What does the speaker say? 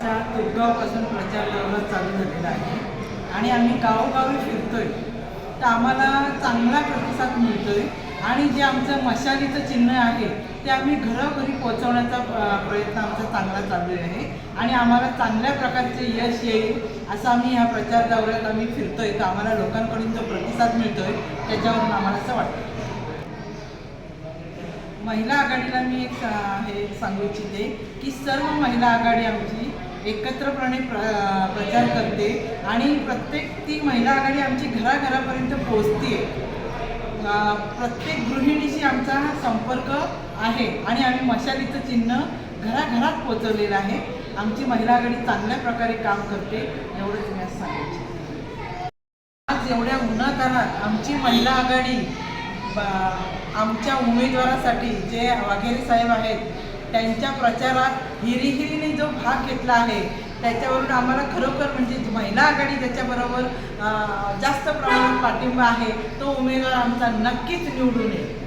उद्गावपासून प्रचार दौरा चालू झालेला आहे. आणि आम्ही गावोगावी फिरतोय. तर आम्हाला चांगला प्रतिसाद मिळतोय. आणि जे आमचं मशालीचं चिन्ह आहे ते आम्ही घरोघरी पोहोचवण्याचा प्रयत्न आमचा चांगला चालू आहे. आणि आम्हाला चांगल्या प्रकारचे यश येईल असं आम्ही ह्या प्रचार दौऱ्यात आम्ही फिरतोय. तर आम्हाला लोकांकडून जो प्रतिसाद मिळतोय त्याच्यावरून आम्हाला असं वाटतं. महिला आघाडीला मी एक हे सांगू इच्छिते की सर्व महिला आघाडी आमची एकत्रपणे प्र प्रचार करते आणि प्रत्येक ती महिला आघाडी आमची घराघरापर्यंत पोहोचते प्रत्येक गृहिणीशी आमचा संपर्क आहे आणि आम्ही मशालीचं चिन्ह घराघरात पोचवलेलं आहे. आमची महिला आघाडी चांगल्या प्रकारे काम करते एवढंच मी आज सांगू आज एवढ्या उन्हाकारात आमची महिला आघाडी आमच्या उमेदवारासाठी जे वाघेरे साहेब आहेत त्यांच्या प्रचारात हिरीहिरीने जो भाग घेतला आहे त्याच्यावरून आम्हाला खरोखर म्हणजे महिला आघाडी त्याच्याबरोबर जास्त प्रमाणात पाठिंबा आहे तो उमेदवार आमचा नक्कीच निवडून येईल.